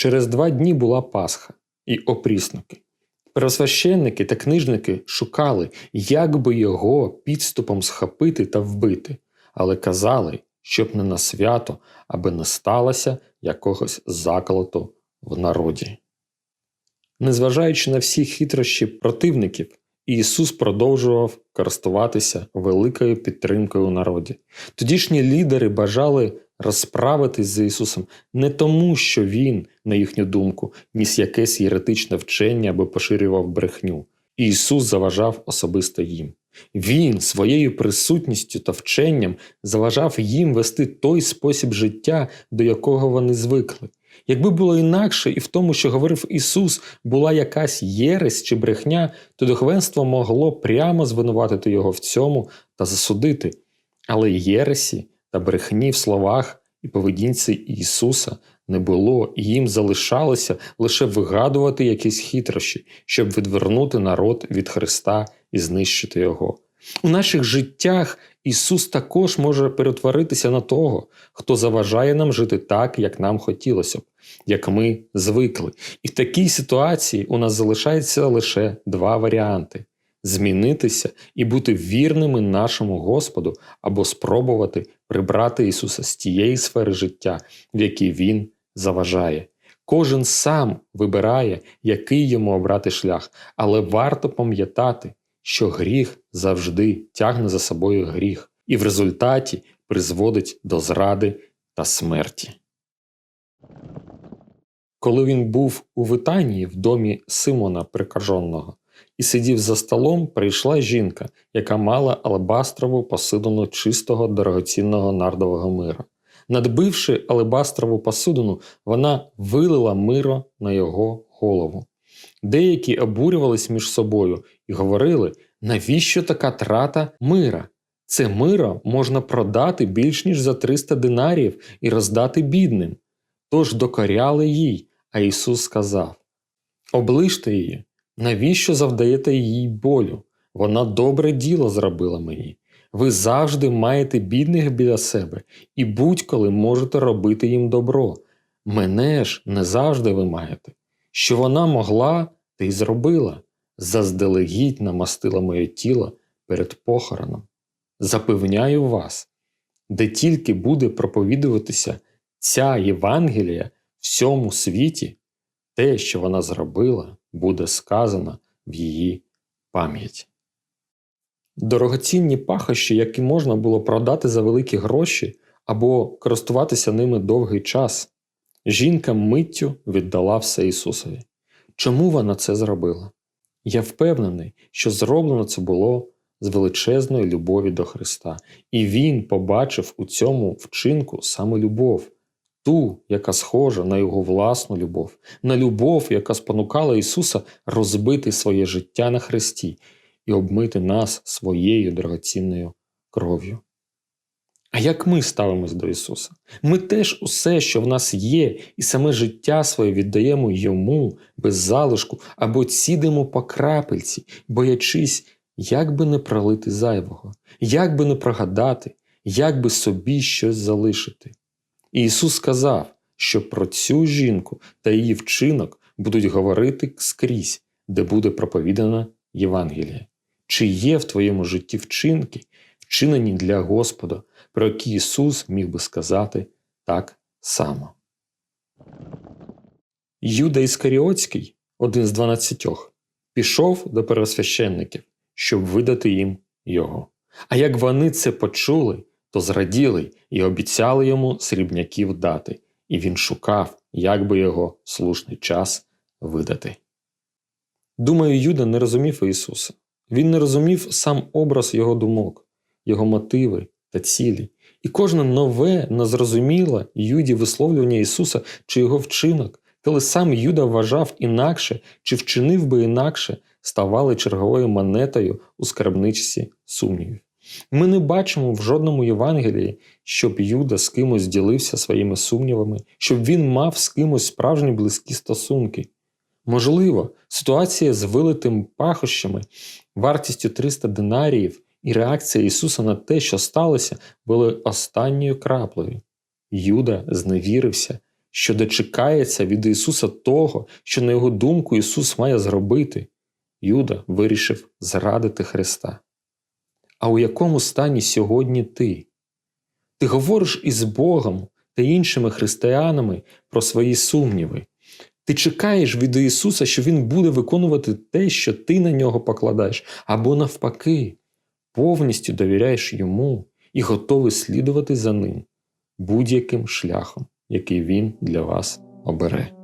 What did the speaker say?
Через два дні була Пасха і опрісники. Первосвященники та книжники шукали, як би його підступом схопити та вбити, але казали, щоб не на свято, аби не сталося якогось заколоту в народі. Незважаючи на всі хитрощі противників, Ісус продовжував користуватися великою підтримкою у народі. Тодішні лідери бажали розправитись з Ісусом не тому, що Він, на їхню думку, ніс якесь єретичне вчення або поширював брехню. Ісус заважав особисто їм. Він своєю присутністю та вченням заважав їм вести той спосіб життя, до якого вони звикли. Якби було інакше, і в тому, що говорив Ісус, була якась єресь чи брехня, то духовенство могло прямо звинуватити його в цьому та засудити. Але єресі та брехні в словах і поведінці Ісуса не було, і їм залишалося лише вигадувати якісь хитрощі, щоб відвернути народ від Христа і знищити Його. У наших життях Ісус також може перетворитися на того, хто заважає нам жити так, як нам хотілося б, як ми звикли. І в такій ситуації у нас залишається лише два варіанти: змінитися і бути вірними нашому Господу або спробувати прибрати Ісуса з тієї сфери життя, в якій Він заважає. Кожен сам вибирає, який йому обрати шлях, але варто пам'ятати, що гріх завжди тягне за собою гріх і в результаті призводить до зради та смерті. Коли він був у Витанії в домі Симона Прикаженого і сидів за столом, прийшла жінка, яка мала алебастрову посудину чистого дорогоцінного нардового мира. Надбивши алебастрову посудину, вона вилила миро на його голову. Деякі обурювались між собою і говорили, навіщо така трата мира? Це миро можна продати більш ніж за 300 динарів і роздати бідним. Тож докоряли їй, а Ісус сказав: Оближте її, навіщо завдаєте їй болю? Вона добре діло зробила мені. Ви завжди маєте бідних біля себе і будь-коли можете робити їм добро. Мене ж не завжди ви маєте. Що вона могла, ти й зробила, заздалегідь намастила моє тіло перед похороном. Запевняю вас, де тільки буде проповідуватися ця Євангелія всьому світі, те, що вона зробила, буде сказано в її пам'ять. Дорогоцінні пахощі, які можна було продати за великі гроші або користуватися ними довгий час, жінка миттю віддала все Ісусові. Чому вона це зробила? Я впевнений, що зроблено це було з величезної любові до Христа, і Він побачив у цьому вчинку саме любов, ту, яка схожа на його власну любов, на любов, яка спонукала Ісуса розбити своє життя на Христі і обмити нас своєю дорогоцінною кров'ю. А як ми ставимось до Ісуса? Ми теж усе, що в нас є, і саме життя своє віддаємо Йому без залишку або цідимо по крапельці, боячись, як би не пролити зайвого, як би не прогадати, як би собі щось залишити. Ісус сказав, що про цю жінку та її вчинок будуть говорити скрізь, де буде проповідана Євангелія. Чи є в твоєму житті вчинки, вчинені для Господа, про які Ісус міг би сказати так само? Юда Іскаріотський, один з дванадцятьох, пішов до первосвященників, щоб видати їм його. А як вони це почули, то зраділи і обіцяли йому срібняків дати, і він шукав, як би його слушний час видати. Думаю, Юда не розумів Ісуса. Він не розумів сам образ його думок, його мотиви та цілі. І кожне нове, незрозуміле Юді висловлювання Ісуса чи його вчинок, коли сам Юда вважав інакше чи вчинив би інакше, ставали черговою монетою у скарбничці сумнівів. Ми не бачимо в жодному Євангелії, щоб Юда з кимось ділився своїми сумнівами, щоб він мав з кимось справжні близькі стосунки. Можливо, ситуація з вилитим пахощами, вартістю 300 динаріїв і реакція Ісуса на те, що сталося, були останньою краплею. Юда зневірився що дочекається від Ісуса того, що на його думку Ісус має зробити, Юда вирішив зрадити Христа. А у якому стані сьогодні ти? Ти говориш із Богом та іншими християнами про свої сумніви. Ти чекаєш від Ісуса, що Він буде виконувати те, що ти на нього покладаєш, або навпаки, повністю довіряєш йому і готовий слідувати за ним будь-яким шляхом, який він для вас обере.